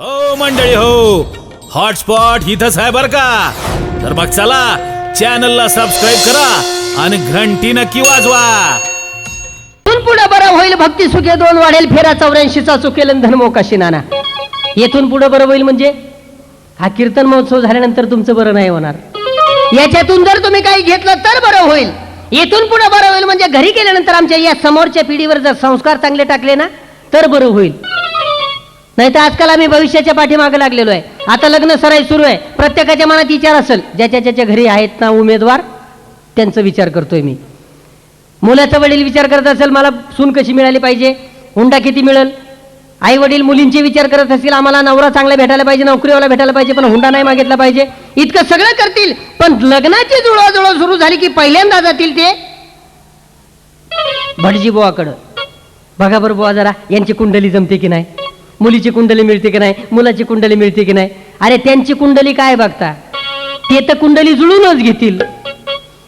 हो मंडळी हो. हॉटस्पॉट इथंच आहे बर का? तर मग चला चॅनलला सबस्क्राईब करा आणि घंटी नक्की वाजवा. इथून पुढे बरं होईल भक्ती सुखे दोन वाढेल फेरा चौऱ्याऐंशीचा चुकेल आणि धनमोकाशी नाना येथून पुढे बरं होईल म्हणजे हा कीर्तन महोत्सव झाल्यानंतर तुमचं बरं नाही होणार. याच्यातून जर तुम्ही काही घेतलं तर बरं होईल. येथून पुढे बरं होईल म्हणजे घरी गेल्यानंतर आमच्या या समोरच्या पिढीवर जर संस्कार चांगले टाकले ना तर बरं होईल. नाही तर आजकाल आम्ही भविष्याच्या पाठीमागे लागलेलो आहे. आता लग्न सराई सुरू आहे. प्रत्येकाच्या मनात विचार असेल ज्याच्या ज्याच्या घरी आहेत ना उमेदवार त्यांचा विचार करतोय मी. मुलाचा वडील विचार करत असेल मला सून कशी मिळाली पाहिजे? हुंडा किती मिळेल? आई वडील मुलींचे विचार करत असतील आम्हाला नवरा चांगला भेटायला पाहिजे नोकरीवाला भेटायला पाहिजे पण हुंडा नाही मागितला पाहिजे. इतकं सगळं करतील पण लग्नाची जुळवाजुळव सुरू झाली की पहिल्यांदा जातील ते? भटजी बुवाकडं. बघा बरं बुवा जरा यांची कुंडली जमते की नाही? मुलीची कुंडली मिळते की नाही? मुलाची कुंडली मिळते की नाही? अरे त्यांची कुंडली काय बघता? ते तर कुंडली जुळूनच घेतील.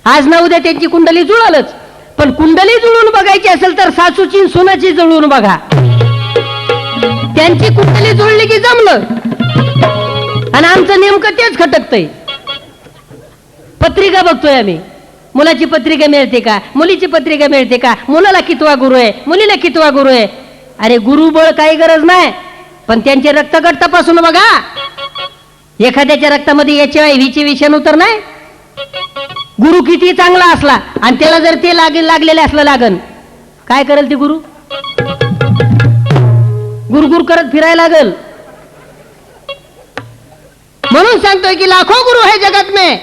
आज ना उद्या त्यांची कुंडली जुळालच. पण कुंडली जुळून बघायची असेल तर सासूची सुनाची जुळून बघा. त्यांची कुंडली जुळली की जमलं. आणि आमचं नेमकं तेच खटकतंय. पत्रिका बघतोय आम्ही. मुलाची पत्रिका मिळते का? मुलीची पत्रिका मिळते का? मुलाला कितवा गुरु आहे? मुलीला कितवा गुरु आहे? अरे गुरुबळ काही गरज नाही पण त्यांचे रक्तगट तपासून बघा. एखाद्याच्या रक्तामध्ये याचे व्हीचे विषाणू तर नाही? गुरु किती चांगला असला आणि त्याला जर ते लागे लागलेले असलं लागन काय करेल ते गुरु? गुरगुर करत फिरायला लागल. म्हणून सांगतोय की लाखो गुरु है जगत में.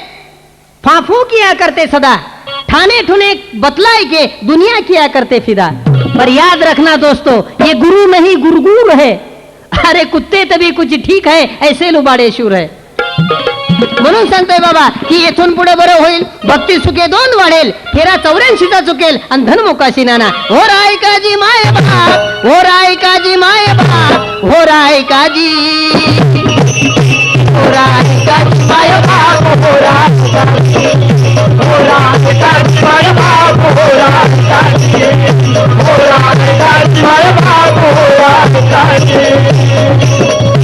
फाफू किया करते सदा ठाणे ठुने बतलाय के दुनिया किया करते फिदा. पर याद रखना दोस्तों ये गुरु नहीं गुरगुर है। अरे कुत्ते तभी कुछ ठीक है ऐसे लुबाडे शूर है। म्हणून सांगतोय बाबा की येथून पुढे बरं होईल? भक्ती सुखे दोन वाढेल फेरा चौऱ्याऐंशीचा चुकेल आणि धनमुखाशी नाना। हो राय काजी माय बा हो राय काजी माय बा हो राय काजी हो राय काजी माय बा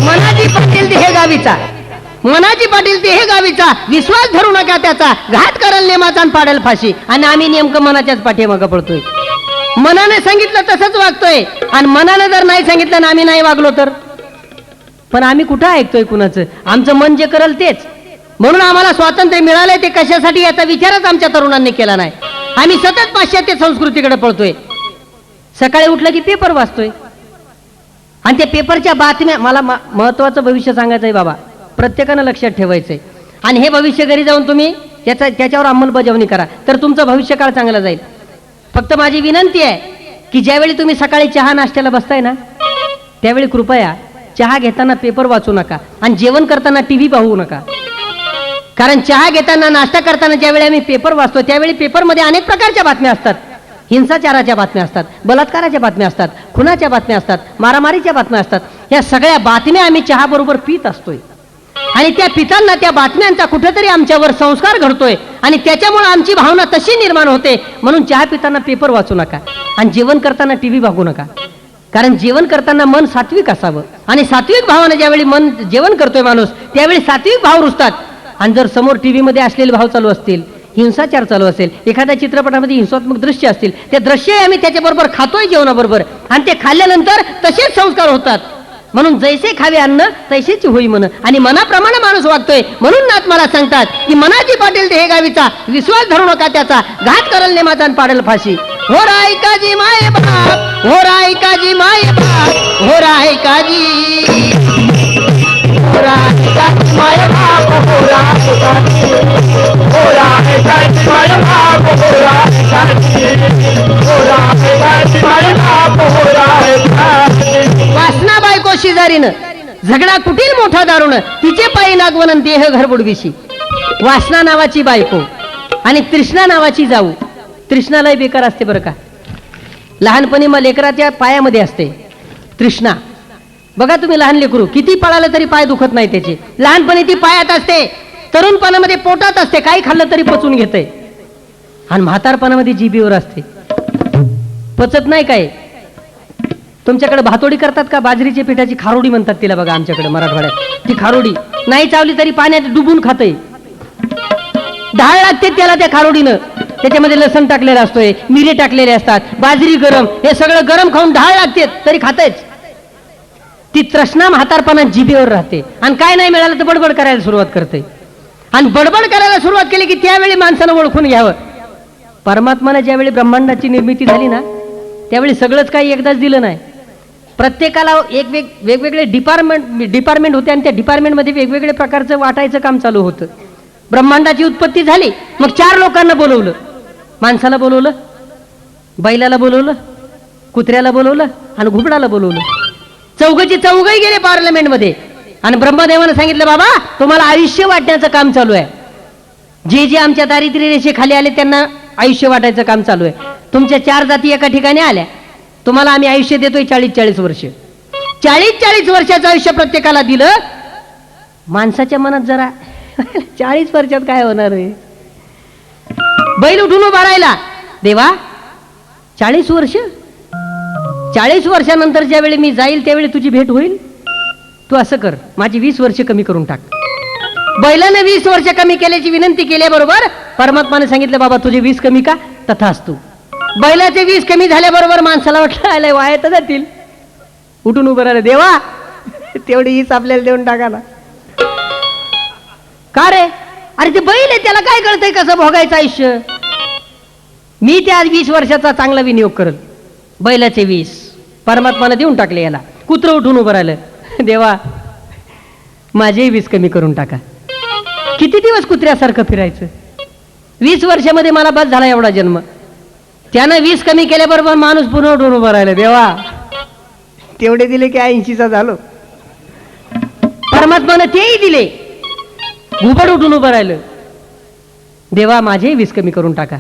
मनाजी पाटील हे गावीचा. मनाजी पाटील ते हे गावीचा. विश्वास धरू नका त्याचा. घात करल नेमाचा पाडेल फाशी. आणि आम्ही नेमकं मनाच्याच पाठीमागं पडतोय. मनाने सांगितलं तसंच वागतोय. आणि मनाने जर नाही सांगितलं ना आम्ही नाही वागलो तर? पण आम्ही कुठं ऐकतोय कुणाचं? आमचं मन जे करल तेच. म्हणून आम्हाला स्वातंत्र्य मिळालंय ते कशासाठी याचा विचारच आमच्या तरुणांनी केला नाही. आम्ही सतत पाश्चात्य संस्कृतीकडे पळतोय. सकाळी उठलं की पेपर वाचतोय. आणि त्या पेपरच्या बातम्या मला म- महत्वाचं भविष्य सांगायचं आहे बाबा. प्रत्येकानं लक्षात ठेवायचंय. आणि हे भविष्य घरी जाऊन तुम्ही त्याचा त्याच्यावर अंमलबजावणी करा. तर तुमचं भविष्यकाळ चांगला जाईल. फक्त माझी विनंती आहे की ज्यावेळी तुम्ही सकाळी चहा नाश्त्याला बसताय ना त्यावेळी कृपया चहा घेताना पेपर वाचू नका. आणि जेवण करताना टी व्ही पाहू नका. कारण चहा घेताना नाश्ता करताना ज्यावेळी आम्ही पेपर वाचतो त्यावेळी पेपरमध्ये अनेक प्रकारच्या बातम्या असतात. हिंसाचाराच्या बातम्या असतात बलात्काराच्या बातम्या असतात खुनाच्या बातम्या असतात मारामारीच्या बातम्या असतात. ह्या सगळ्या बातम्या आम्ही चहाबरोबर पित असतोय. आणि त्या पितांना त्या बातम्यांचा कुठेतरी आमच्यावर संस्कार घडतोय आणि त्याच्यामुळे आमची भावना तशी निर्माण होते. म्हणून चहा पिताना पेपर वाचू नका आणि जेवण करताना टी व्ही बघू नका. कारण जेवण करताना मन सात्विक असावं. आणि सात्विक भावानं ज्यावेळी मन जेवण करतोय माणूस त्यावेळी सात्विक भाव रुजतात. आणि जर समोर टी व्हीमध्ये असलेले भाव चालू असतील हिंसाचार चालू असेल एखाद्या चित्रपटामध्ये हिंसात्मक दृश्य असतील ते दृश्य आम्ही त्याच्याबरोबर खातोय जेवणाबरोबर. आणि ते खाल्ल्यानंतर तसेच संस्कार होतात. म्हणून जैसे खावे अन्न तैसेच होई म्हण आणि मनाप्रमाणे माणूस वागतोय म्हणून नाथ मला सांगतात की मनाची पाटील ते हे गावीचा विश्वास धरू नका त्याचा घात करल नेमाचा पाडल फाशी. हो राय काजी माय बाप हो राय काजी माय बाप हो राय काजी वासना बायको शेजारीनं. झगडा कुठील मोठा दारुण तिचे पायी नागवनन देह घरबुडवीशी. वासना नावाची बायको आणि तृष्णा नावाची जाऊ. तृष्णालाही बेकार असते बरं का? लहानपणी मग लेकराच्या पायामध्ये असते. तृष्णा बघा तुम्ही लहान लेकरू किती पळालं तरी पाय दुखत नाही त्याचे. लहानपणी ती पायात असते. तरुणपणामध्ये पोटात असते काही खाल्लं तरी पचून घेते. आणि म्हातारपणामध्ये जीबीवर असते. पचत नाही काय? तुमच्याकडे भातोडी करतात का? बाजरीच्या पिठाची खारोडी म्हणतात तिला बघा आमच्याकडे मराठवाड्यात. ती खारोडी. नाही चावली तरी पाण्यात डुबून खातय डाळ लागते त्याला त्या खारोडीनं. त्याच्यामध्ये लसण टाकलेला असतोय मिरे टाकलेले असतात बाजरी गरम हे सगळं गरम खाऊन डाळ लागते तरी खातायच ती तृष्णा म्हातारपणा जिभेवर राहते. आणि काय नाही मिळालं तर बडबड करायला सुरुवात करते. आणि बडबड करायला सुरुवात केली की त्यावेळी माणसानं ओळखून घ्यावं. परमात्मानं ज्यावेळी ब्रह्मांडाची निर्मिती झाली ना त्यावेळी सगळंच काही एकदाच दिलं नाही. प्रत्येकाला एक वेग वेगवेगळे डिपार्टमेंट डिपार्टमेंट होते आणि त्या डिपार्टमेंटमध्ये वेगवेगळे प्रकारचं वाटायचं काम चालू होतं. ब्रह्मांडाची उत्पत्ती झाली मग चार लोकांना बोलवलं. माणसाला बोलवलं बैलाला बोलवलं कुत्र्याला बोलवलं आणि घुबडाला बोलवलं. चौघची चौघही गेले पार्लमेंटमध्ये आणि ब्रह्मदेवानं सांगितलं बाबा तुम्हाला आयुष्य वाटण्याचं काम चालू आहे. जे जे आमच्या दारिद्र्य रेषेखाली आले त्यांना आयुष्य वाटायचं काम चालू आहे. तुमच्या चार जाती एका ठिकाणी आल्या. तुम्हाला आम्ही आयुष्य देतोय चाळीस चाळीस वर्ष. चाळीस चाळीस वर्षाचं आयुष्य प्रत्येकाला दिलं. माणसाच्या मनात जरा चाळीस वर्षात काय होणार आहे? बैल उठून उभा राहिला. देवा चाळीस वर्ष? चाळीस वर्षानंतर ज्यावेळी मी जाईल त्यावेळी तुझी भेट होईल? तू असं कर माझी वीस वर्ष कमी करून टाक. बैलाने वीस वर्ष कमी केल्याची विनंती केल्याबरोबर परमात्माने सांगितलं बाबा तुझे वीस कमी का? तथाच तू बैलाचे वीस कमी झाल्याबरोबर माणसाला वाटलं आलंय वाया तर जातील. उठून उभं राहिलं देवा तेवढी हीच आपल्याला देऊन टाका ना. का रे? अरे ते बैल आहे त्याला काय कळतंय कसं भोगायचं आयुष्य? मी त्या वीस वर्षाचा चांगला विनियोग करल बैलाचे वीस. परमात्मानं देऊन टाकले याला. कुत्रं उठून उभं राहिलं देवा माझेही वीस कमी करून टाका. किती दिवस कुत्र्यासारखं फिरायचं? वीस वर्षामध्ये मला बस झाला एवढा जन्म. त्यानं वीस कमी केल्याबरोबर माणूस पुन्हा उठून उभं राहिलं देवा. तेवढे दिले की ऐंशीचा झालो. परमात्मानं तेही दिले. घुबड उठून उभं राहिलं. देवा माझेही वीस कमी करून टाका.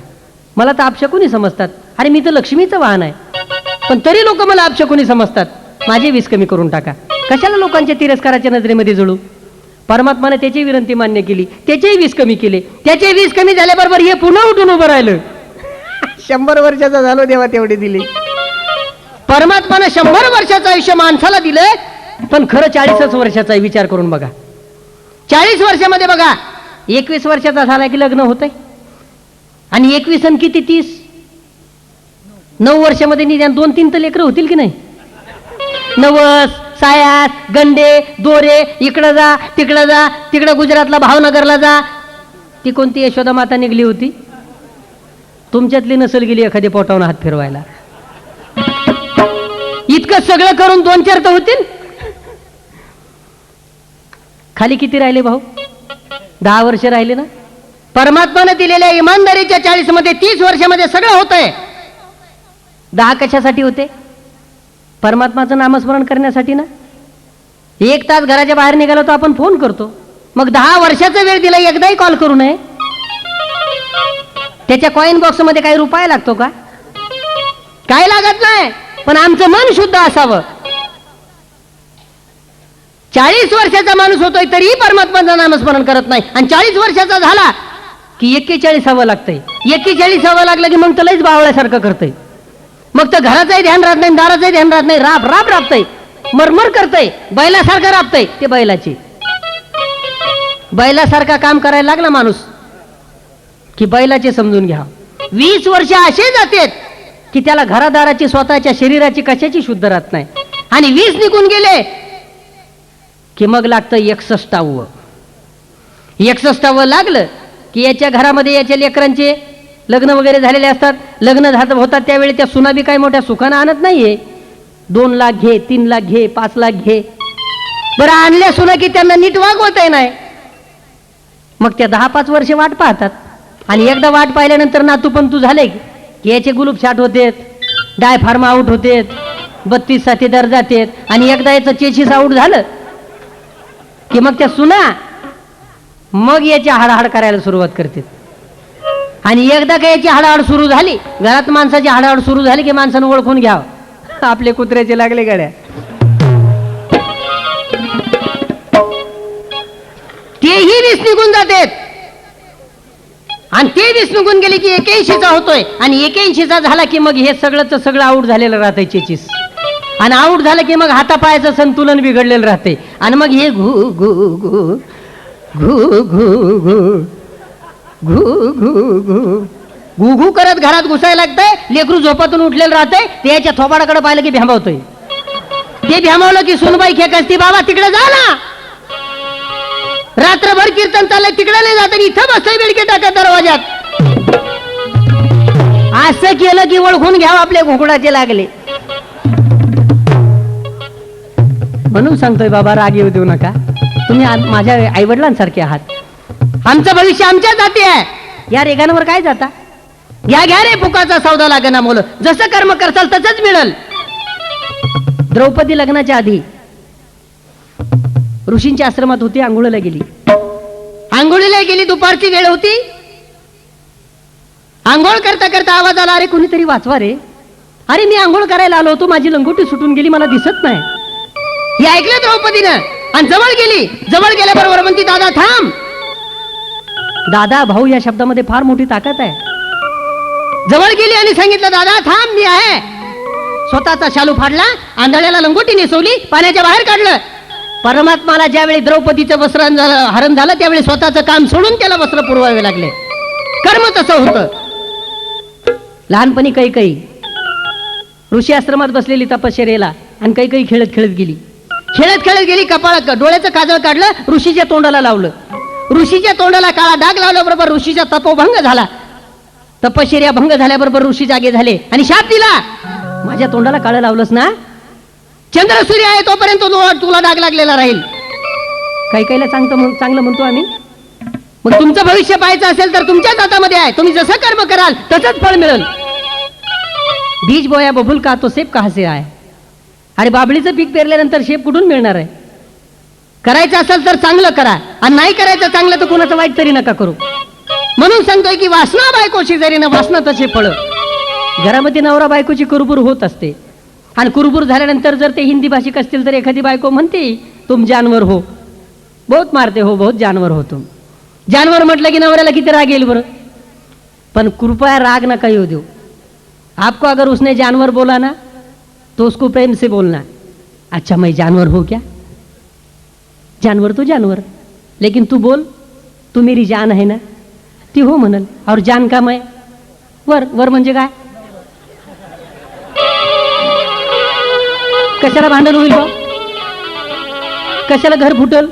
मला तर आपशकुनी समजतात. अरे मी तर लक्ष्मीचं वाहन आहे. पण तरी लोक मला आपशकुनी समजतात. माझे वीस कमी करून टाका. कशाला लोकांच्या तिरस्काराच्या नजरेमध्ये जळू? परमात्माने त्याची विनंती मान्य केली त्याचेही वीस कमी केले त्याचे वीस कमी झाल्याबरोबर हे पुन्हा उठून उभं राहिलं. शंभर वर्षाचा झालो देवा तेवढे दिले. परमात्मानं शंभर वर्षाचं आयुष्य माणसाला दिलंय पण खरं चाळीसच वर्षाचा विचार करून बघा. चाळीस वर्षामध्ये बघा एकवीस वर्षाचा झाला की लग्न होतंय? आणि एकवीस आणि किती? तीस? नऊ वर्षामध्ये निदान दोन तीन तर लेकरं होतील की नाही? नवस सायास गंडे दोरे इकडं जा तिकडं जा तिकडं गुजरातला भावनगरला जा. ती कोणती यशोदा माता निघली होती? तुमच्यातली नसल गेली एखादी पोटावून हात फिरवायला. इतकं सगळं करून दोन चार तर होतील. खाली किती राहिले भाऊ? दहा वर्ष राहिले ना? परमात्माने दिलेल्या इमानदारीच्या चाळीसमध्ये तीस वर्षामध्ये सगळं होतंय. दहा कशासाठी होते? परमात्माचं नामस्मरण करण्यासाठी ना? एक तास घराच्या बाहेर निघालो तर आपण फोन करतो. मग दहा वर्षाचा वेळ दिला एकदाही कॉल करू नये. त्याच्या कॉईन बॉक्समध्ये काही रुपया लागतो का? काय लागत नाही पण आमचं मन शुद्ध असावं. चाळीस वर्षाचा माणूस होतोय तरीही परमात्माचं नामस्मरण करत नाही. आणि चाळीस वर्षाचा झाला की एक्केचाळीसावं लागतंय. एक्केचाळीसावं लागलं की मग तर लईच बावळ्यासारखं करतंय. मग तर घराचंही ध्यान राहत नाही दाराचंही ध्यान राहत नाही. राब राब राबतय. मरमर करतंय. बैलासारखं राबतय ते बैलाची. बैलासारखा काम करायला लागला माणूस की बैलाचे समजून घ्या. वीस वर्ष असे जातेत की त्याला घरादाराची स्वतःच्या शरीराची कशाची शुद्ध राहत नाही. आणि वीस निघून गेले की मग लागतं एकसष्टावं. एकसष्टावं लागलं की याच्या घरामध्ये याच्या लेकरांचे लग्न वगैरे झालेले असतात लग्न झात होतात त्यावेळी त्या सुनाबी काय मोठ्या सुखानं आणत नाहीये. दोन लाख घे तीन लाख घे पाच लाख घे. बरं आणल्या सुना की त्यांना नीट वागवता नाही मग त्या दहा पाच वर्षे वाट पाहतात. आणि एकदा वाट पाहिल्यानंतर नातू पण तू झाले की याचे गुलूप छाट होतेत डाय फार्म आऊट होतेत बत्तीस साथीदार जातेत आणि एकदा याचं चेशीस आऊट झालं की मग त्या सुना मग याची हाडहाड करायला सुरुवात करते आणि एकदा का याची हाडाहाड सुरू झाली घरात माणसाची हाडाहाड सुरू झाली की माणसानं ओळखून घ्यावं. आपले कुत्र्याचे लागले गाड्या. तेही वीस निघून जातात आणि ते वीस निघून गेले की एक्याऐंशीचा होतोय. आणि एक्याऐंशीचा झाला की मग हे सगळंच सगळं आऊट झालेलं राहतंय चेचीस. आणि आऊट झालं की मग हातापायाचं संतुलन बिघडलेलं राहते आणि मग हे घू घू घू घू घू घू घू घू घू. घू घू करत घरात घुसायला लागतंय. लेकरू झोपातून उठलेलं राहतंय. ते याच्या थोबाडाकडे पाहिलं की भ्यामावतोय. ते भ्यामावलं की सुनबाई खेक असते बाबा तिकडे जा ना. रात्रभर कीर्तन चाललंय तिकडे नाही जात इथं बसतोय बिडके टाकत दरवाजात असं केलं की ओळखून घ्यावं आपले घोकडाचे लागले. म्हणून सांगतोय बाबा राग येऊ देऊ नका. तुम्ही माझ्या आईवडिलांसारखे आहात. आमचं भविष्य आमच्याच हाती आहे. या रेगांवर काय जाता? घ्या घ्या रे फुकाचा सौदा लागना मुलं. जसं कर्म करसाल तसंच मिळल. द्रौपदी लग्नाच्या आधी ऋषींच्या आश्रमात होती आंघोळीला गेली. आंघोळीला गेली दुपारची वेळ होती. आंघोळ करता करता आवाज आला अरे कोणीतरी वाचवा रे. अरे मी आंघोळ करायला आलो होतो माझी लंगोटी सुटून गेली मला दिसत नाही. हे ऐकलं द्रौपदीनं? आणि जवळ गेली. जवळ गेल्याबरोबर म्हणती दादा थांब. दादा भाऊ या शब्दामध्ये फार मोठी ताकद आहे. जवळ गेली आणि सांगितलं दादा थांब मी आहे. स्वतःचा शालू फाडला आंधळ्याला लंगोटी नेसवली पाण्याच्या बाहेर काढलं. परमात्माला ज्यावेळी द्रौपदीचं वस्त्र हरण झालं त्यावेळी स्वतःचं काम सोडून त्याला वस्त्र पुरवावे लागले. कर्म तसं होतं. लहानपणी काही काही ऋषी आश्रमात बसलेली तपश्चर्याला आणि काही काही खेळत खेळत गेली. खेळत खेळत गेली कपाळ डोळ्याचं काजळ काढलं ऋषीच्या तोंडाला लावलं. ऋषीच्या तोंडाला काळा डाग लावल्याबरोबर ऋषीचा तपोभंग झाला. तपश्चर्या भंग झाल्याबरोबर ऋषी जागे झाले. आणि शाप दिला. माझ्या तोंडाला काळं लावलंस ना? चंद्र सूर्य आहे तोपर्यंत तो- तुला डाग लागलेला राहील. काही काहीला सांगतो चांगलं म्हणतो आम्ही. मग तुमचं भविष्य पाहायचं असेल तर तुमच्याच हातामध्ये आहे. तुम्ही जसं कर्म कराल तसंच फळ मिळेल. बीज बोया बबुल का तो सेप का हसे आहे? अरे बाबळीचं पीक पेरल्यानंतर शेप कुठून मिळणार आहे? करायचं असेल तर चांगलं करा. आणि नाही करायचं चांगलं तर कोणाचं वाईट तरी नका करू. म्हणून सांगतोय की वासना बायकोशी जरी ना वासना तसे फळ घरामध्ये नवरा बायकोची कुरबुर होत असते. आणि कुरबुर झाल्यानंतर जर ते हिंदी भाषिक असतील तर एखादी बायको म्हणते तुम जानवर हो. बहुत मारते हो बहुत जानवर हो तुम. जानवर म्हटलं की नवऱ्याला किती राग येईल बरं? पण कृपया राग नका येऊ देऊ. आपको अगर उसने जानवर बोला ना तो उसको प्रेम से बोलना अच्छा मैं जानवर हो क्या? जानवर तो जानवर. लेकिन तू बोल तू मेरी जान है ना? ती हो म्हणल और जान का मैं? वर वर म्हणजे काय? कशाला भांडण होईल बा? कशाला घर फुटल?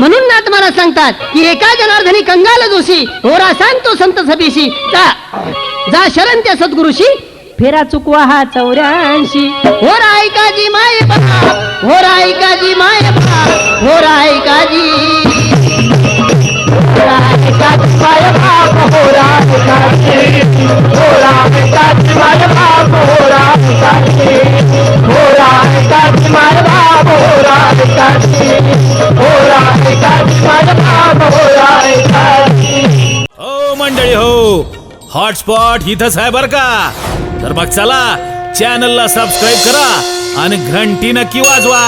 म्हणून ना तुम्हाला सांगतात की एका जनार्दनी कंगाल जोशी होरा सांगतो संत सभीशी. जा जा शरण त्या सद्गुरुशी फेरा चुकवा हा चौऱ्याऐंशी. हो राय काजी माय बाप हो राय काजी माय बाप हो राय काजी मंडळी हो. हॉटस्पॉट इथंच आहे बर का? तर मग चला चॅनलला सबस्क्राईब करा आणि घंटी नक्की वाजवा.